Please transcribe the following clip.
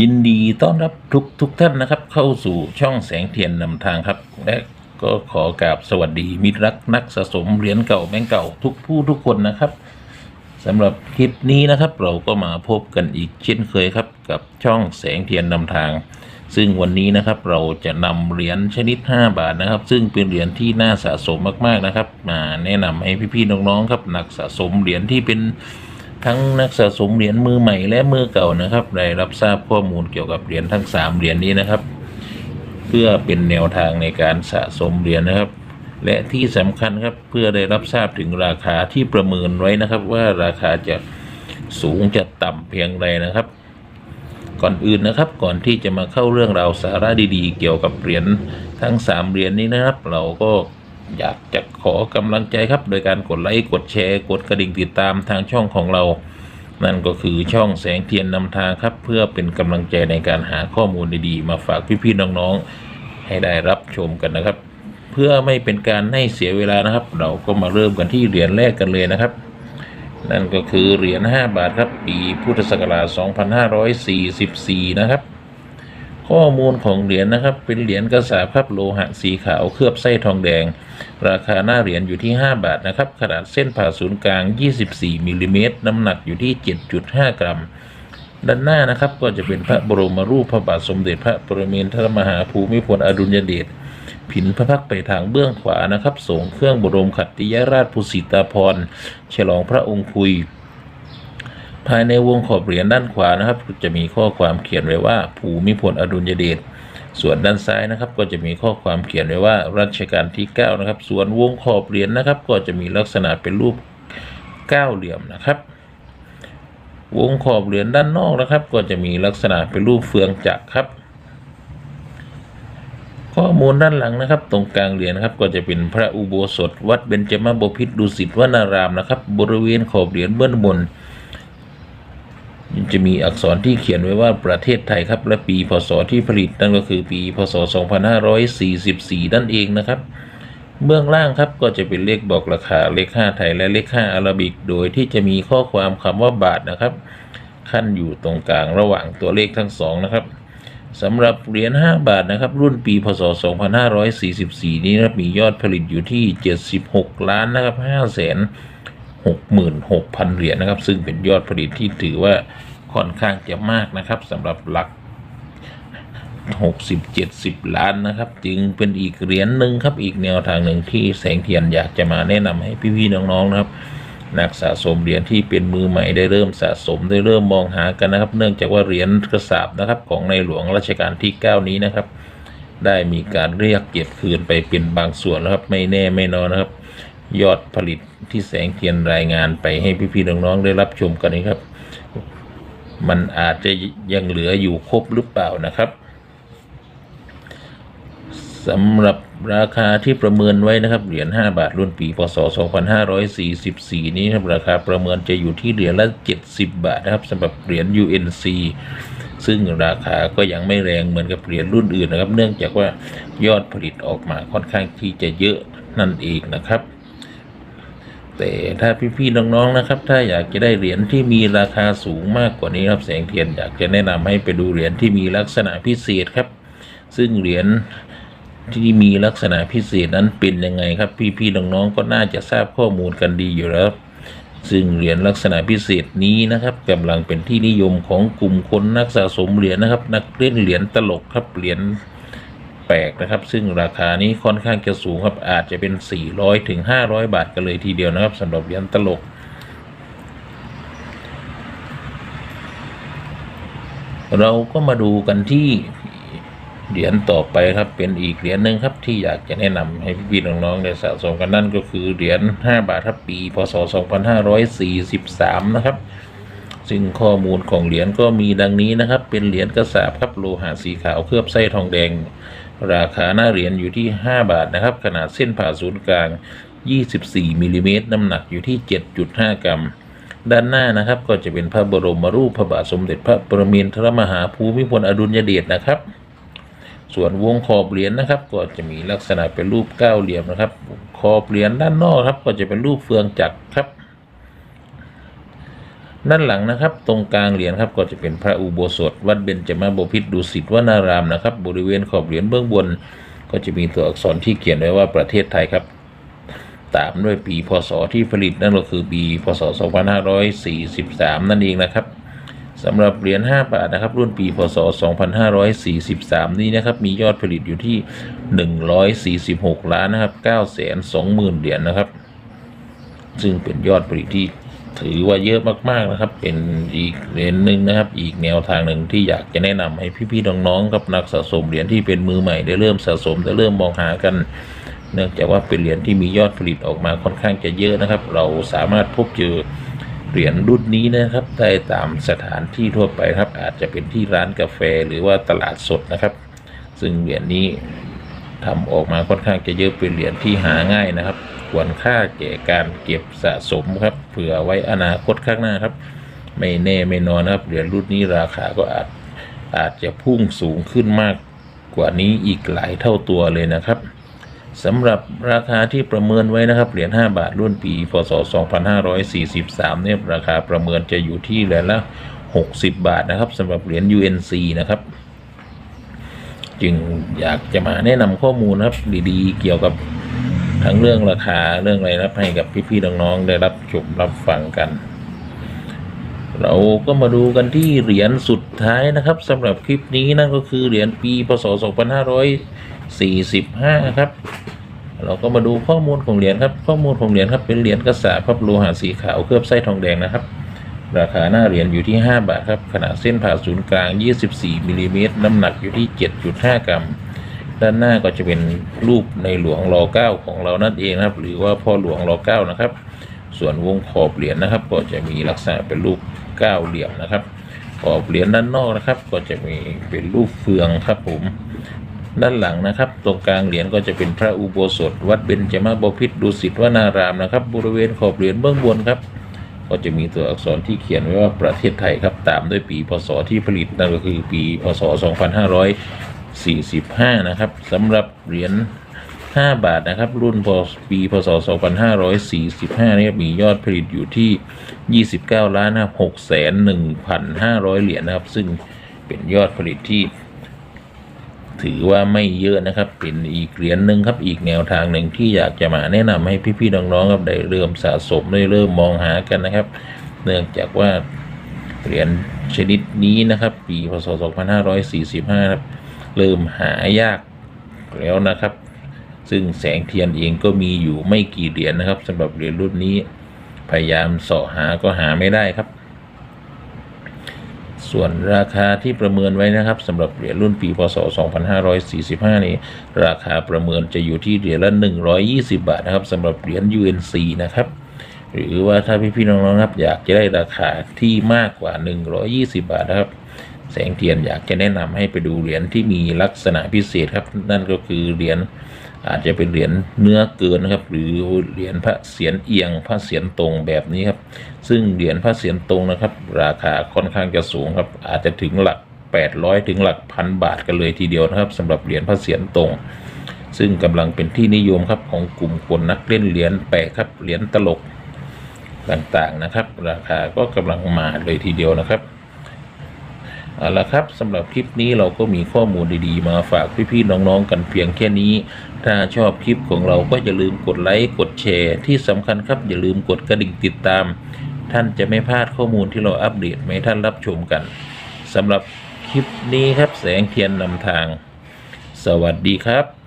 ยินดีต้อนรับทุกทุกท่านนะครับ เข้าสู่ช่องแสงเทียนนำทางครับ และก็ขอกราบสวัสดีมิตรรักนักสะสมเหรียญเก่าแบงก์เก่าทุกผู้ทุกคนนะครับสำหรับคลิปนี้นะครับ เราก็มาพบกันอีกเช่นเคยครับ กับช่องแสงเทียนนำทาง ซึ่งวันนี้นะครับเราจะนำเหรียญชนิด 5 บาทนะครับ ซึ่งเป็นเหรียญที่น่าสะสมมากๆนะครับมาแนะนำให้พี่ๆน้องๆครับนักสะสมเหรียญที่เป็น ทั้งนักสะสมเหรียญมือใหม่และมือเก่านะครับได้รับทราบข้อมูลเกี่ยวกับเหรียญทั้งสามเหรียญนี้นะครับ เพื่อเป็นแนวทางในการสะสมเหรียญนะครับ และที่สำคัญครับเพื่อได้รับทราบถึงราคาที่ประเมินไว้นะครับ ว่าราคาจะสูงจะต่ำเพียงใดนะครับ ก่อนอื่นนะครับก่อนที่จะมาเข้าเรื่องราวสาระดีๆ เกี่ยวกับเหรียญทั้งสามเหรียญนี้นะครับ เราก็ อยากจะขอกำลังใจครับ โดยการกดไลค์กดแชร์ กดกระดิ่งติดตามทางช่องของเรา นั่นก็คือช่องแสงเทียนนำทางครับ เพื่อเป็นกำลังใจในการหาข้อมูลดีๆ มาฝากพี่ๆน้องๆ ให้ได้รับชมกันนะครับ เพื่อไม่เป็นการให้เสียเวลานะครับ เราก็มาเริ่มกันที่เหรียญแรกกันเลยนะครับ นั่นก็คือเหรียญ5บาทครับปีพุทธศักราช2544 นะครับ ข้อมูลของเหรียญนะครับ เป็นเหรียญกระสาบครับโลหะสีขาวเคลือบไส้ทองแดง ราคาหน้าเหรียญอยู่ที่ 5 บาทนะครับ ขนาดเส้นผ่าศูนย์กลาง 24มิลลิเมตรน้ำหนักอยู่ที่ 7.5 กรัม ด้านหน้านะครับก็จะเป็นพระบรมรูปพระบาทสมเด็จพระปรมินทรมหาภูมิพลอดุลยเดชผินพระพักตร์ไปทางเบื้องขวานะครับส่งเครื่องบรมขัตติยราชภูสิตาภรฉลองพระองค์คุย ภายในวงขอบเหรียญด้านขวานะครับ จะมีข้อความเขียนไว้ว่า ภูมิพลอดุลยเดชส่วนด้านซ้ายนะครับ ก็จะมีข้อความเขียนไว้ว่ารัชกาลที่ 9 นะครับ ส่วนวงขอบเหรียญนะครับ ก็จะมีลักษณะเป็นรูปเก้าเหลี่ยมนะครับ วงขอบเหรียญด้านนอกนะครับ ก็จะมีลักษณะเป็นรูปเฟืองจักรครับ ข้อมูลด้านหลังนะครับ ตรงกลางเหรียญนะครับ ก็จะเป็นพระอุโบสถ วัดเบญจมบพิตรดุสิตวนารามนะครับ บริเวณขอบเหรียญเบื้องบน จะมีอักษรที่เขียนไว้ว่าประเทศไทยครับ และปีพศที่ผลิตนั่นก็คือปีพศ 2544 นั่นเองนะครับ เบื้องล่างครับก็จะเป็นเลขบอกราคาเลข5ไทยและเลข5อาราบิก โดยที่จะมีข้อความคำว่าบาทนะครับขั้นอยู่ตรงกลางระหว่างตัวเลขทั้งสองนะครับสำหรับเหรียญ5บาทนะครับ รุ่นปีพศ 2544 นี้นะมียอดผลิตอยู่ที่ 76 ล้านนะครับ5แสน 66,000 เหรียญนะครับ ซึ่งเป็นยอดผลิตที่ถือว่าค่อนข้างจะมากนะครับสำหรับหลัก 60 70 ล้านนะครับ จึงเป็นอีกเหรียญหนึ่งครับ อีกแนวทางหนึ่งที่แสงเทียนอยากจะมาแนะนำให้พี่ๆน้องๆนะครับนักสะสมเหรียญที่เป็นมือใหม่ได้เริ่มสะสมได้เริ่มมองหากันนะครับ เนื่องจากว่าเหรียญกระสาบนะครับของในหลวงรัชกาลที่ 9 นี้นะครับ ได้มีการเรียกเก็บคืนไปเป็นบางส่วนแล้วครับไม่แน่ไม่นอนนะครับ ยอดผลิตที่แสงเทียนรายงานไปให้พี่ๆน้องๆได้รับชมกันนี้ครับ มันอาจจะยังเหลืออยู่ครบหรือเปล่านะครับสำหรับราคาที่ประเมินไว้นะครับเหรียญ5บาทรุ่นปีพศ 2544 นี้นะครับราคาประเมินจะอยู่ที่เหรียญละ 70 บาทนะครับสำหรับเหรียญ UNC ซึ่งราคาก็ยังไม่แรงเหมือนกับเหรียญรุ่นอื่นนะครับ เนื่องจากว่ายอดผลิตออกมาค่อนข้างที่จะเยอะนั่นเองนะครับ แต่ถ้าพี่ๆน้องๆนะครับ ถ้าอยากจะได้เหรียญที่มีราคาสูงมากกว่านี้ครับแสงเทียนอยากจะแนะนำให้ไปดูเหรียญที่มีลักษณะพิเศษครับ ซึ่งเหรียญที่มีลักษณะพิเศษนั้นเป็นยังไงครับ พี่ๆน้องๆก็น่าจะทราบข้อมูลกันดีอยู่แล้วครับซึ่งเหรียญลักษณะพิเศษนี้นะครับกำลังเป็นที่นิยมของกลุ่มคนนักสะสมเหรียญนะครับ นักเล่นเหรียญตลกครับเหรียญ แปลกนะครับ ซึ่งราคานี้ค่อนข้างจะสูงครับอาจจะเป็น 400ถึง500 บาทกันเลยทีเดียวนะครับสำหรับเหรียญตลกเราก็มาดูกันที่เหรียญต่อไปครับเป็นอีกเหรียญหนึ่งครับที่อยากจะแนะนำให้พี่ๆน้องๆได้สะสมกันนั่นก็คือเหรียญ5บาทครับปีพศ 2543 นะครับ ซึ่งข้อมูลของเหรียญก็มีดังนี้นะครับ เป็นเหรียญกระสาบครับโลหะสีขาวเคลือบไส้ทองแดง ราคาหน้าเหรียญอยู่ที่ 5 บาทนะครับ ขนาดเส้นผ่าศูนย์กลาง 24มิลลิเมตรน้ำหนักอยู่ที่ 7.5 กรัม ด้านหน้านะครับก็จะเป็นพระบรมรูปพระบาทสมเด็จพระปรมินทรมหาภูมิพลอดุลยเดชนะครับ ส่วนวงขอบเหรียญนะครับ ก็จะมีลักษณะเป็นรูปเก้าเหลี่ยมนะครับ ขอบเหรียญด้านนอกครับก็จะเป็นรูปเฟืองจักรครับ ด้านหลังนะครับ ตรงกลางเหรียญครับก็จะเป็นพระอุโบสถ วัดเบญจมาบพิตรดุสิตวนารามนะครับ บริเวณขอบเหรียญเบื้องบน ก็จะมีตัวอักษรที่เขียนไว้ว่าประเทศไทยครับ ตามด้วยปีพศที่ผลิตนั่นก็คือปีพศ 2543 นั่นเองนะครับสำหรับเหรียญ5บาทนะครับ รุ่นปีพศ 2543 นี้นะครับ มียอดผลิตอยู่ที่ 146 ล้านนะครับ920,000เหรียญนะครับ ซึ่งเป็นยอดผลิตที่ ถือว่าเยอะมากๆนะครับ เป็นอีกเหรียญหนึ่งนะครับ อีกแนวทางหนึ่งที่อยากจะแนะนำให้พี่ๆน้องๆกับนักสะสมเหรียญที่เป็นมือใหม่ได้เริ่มสะสมได้เริ่มมองหากัน เนื่องจากว่าเป็นเหรียญที่มียอดผลิตออกมาค่อนข้างจะเยอะนะครับ เราสามารถพบเจอเหรียญรุ่นนี้นะครับ ได้ตามสถานที่ทั่วไปครับ อาจจะเป็นที่ร้านกาแฟหรือว่าตลาดสดนะครับ ซึ่งเหรียญนี้ทำออกมาค่อนข้างจะเยอะเป็นเหรียญที่หาง่ายนะครับ ควรค่าแก่การเก็บสะสมครับ เผื่อไว้อนาคตข้างหน้าครับ ไม่แน่ไม่นอนครับเหรียญรุ่นนี้ราคาก็อาจอาจจะพุ่งสูงขึ้นมากกว่านี้อีกหลายเท่าตัวเลยนะครับสำหรับราคาที่ประเมินไว้นะครับ เหรียญ 5 บาทรุ่นปี พศ 2543 เนี่ยราคาประเมินจะอยู่ที่เหรียญละ 60 บาทนะครับสำหรับเหรียญ UNC นะครับ จึงอยากจะมาแนะนำข้อมูลนะครับดีๆ เกี่ยวกับ ทั้งเรื่องราคาเรื่องอะไรนะครับให้กับพี่ๆน้องๆได้รับชมรับฟังกัน เราก็มาดูกันที่เหรียญสุดท้ายนะครับสำหรับคลิปนี้นั่นก็คือเหรียญปีพศ 2545 ครับ เราก็มาดูข้อมูลของเหรียญครับ ข้อมูลของเหรียญครับเป็นเหรียญกระสาพับโลหะสีขาวเคลือบไส้ทองแดงนะครับราคาหน้าเหรียญอยู่ที่ 5 บาทครับ ขนาดเส้นผ่าศูนย์กลาง 24มิลลิเมตรน้ำหนักอยู่ที่ 7.5 กรัม ด้านหน้าก็จะเป็นรูปในหลวงรอเก้าของเรานั่นเองนะครับ หรือว่าพ่อหลวงรอเก้านะครับ ส่วนวงขอบเหรียญนะครับ ก็จะมีลักษณะเป็นรูปเก้าเหลี่ยมนะครับขอบเหรียญด้านนอกนะครับ ก็จะมีเป็นรูปเฟืองครับผมด้านหลังนะครับ ตรงกลางเหรียญก็จะเป็นพระอุโบสถ วัดเบญจมาบพิตรดุสิตวนารามนะครับ บริเวณขอบเหรียญเบื้องบนครับ ก็จะมีตัวอักษรที่เขียนไว้ว่าประเทศไทยครับ ตามด้วยปีพศที่ผลิตนั่นก็คือปีพศ 45 นะครับสำหรับเหรียญ5 บาทนะครับ รุ่นพปีพศ 2545เนี่ยมียอดผลิตอยู่ที่ 29ล้านนะครับ6แสน1,500 เหรียญนะครับ ซึ่งเป็นยอดผลิตที่ถือว่าไม่เยอะนะครับ เป็นอีกเหรียญหนึ่งครับ อีกแนวทางหนึ่งที่อยากจะมาแนะนำให้พี่ๆน้องๆครับได้เริ่มสะสมได้เริ่มมองหากันนะครับ เนื่องจากว่าเหรียญชนิดนี้นะครับ ปีพศ 2545 ครับ เริ่มหายากแล้วนะครับ ซึ่งแสงเทียนเองก็มีอยู่ไม่กี่เหรียญนะครับสำหรับเหรียญรุ่นนี้ พยายามเสาะหาก็หาไม่ได้ครับ ส่วนราคาที่ประเมินไว้นะครับสำหรับเหรียญรุ่นปีพศ 2545 นี้ ราคาประเมินจะอยู่ที่เหรียญละ 120 บาทนะครับสำหรับเหรียญ UNC นะครับหรือว่าถ้าพี่ๆน้องๆครับอยากจะได้ราคาที่มากกว่า 120 บาทนะครับ แสงเทียนอยากจะแนะนำให้ไปดูเหรียญที่มีลักษณะพิเศษครับ นั่นก็คือเหรียญอาจจะเป็นเหรียญเนื้อเกินนะครับ หรือเหรียญพระเศียรเอียงพระเศียรตรงแบบนี้ครับ ซึ่งเหรียญพระเศียรตรงนะครับ ราคาค่อนข้างจะสูงครับ อาจจะถึงหลัก 800 ถึงหลักพันบาทกันเลยทีเดียวนะครับสำหรับเหรียญพระเศียรตรง ซึ่งกำลังเป็นที่นิยมครับของกลุ่มคนนักเล่นเหรียญแปะครับเหรียญตลกต่างๆนะครับ ราคาก็กำลังมาเลยทีเดียวนะครับ เอาละครับสำหรับคลิปนี้เราก็มีข้อมูลดีๆ มาฝากพี่ๆน้องๆกันเพียงแค่นี้ ถ้าชอบคลิปของเราก็อย่าลืมกดไลค์กดแชร์ ที่สำคัญครับอย่าลืมกดกระดิ่งติดตาม ท่านจะไม่พลาดข้อมูลที่เราอัปเดตมาให้ท่านรับชมกันสำหรับคลิปนี้ครับแสงเทียนนำทาง สวัสดีครับ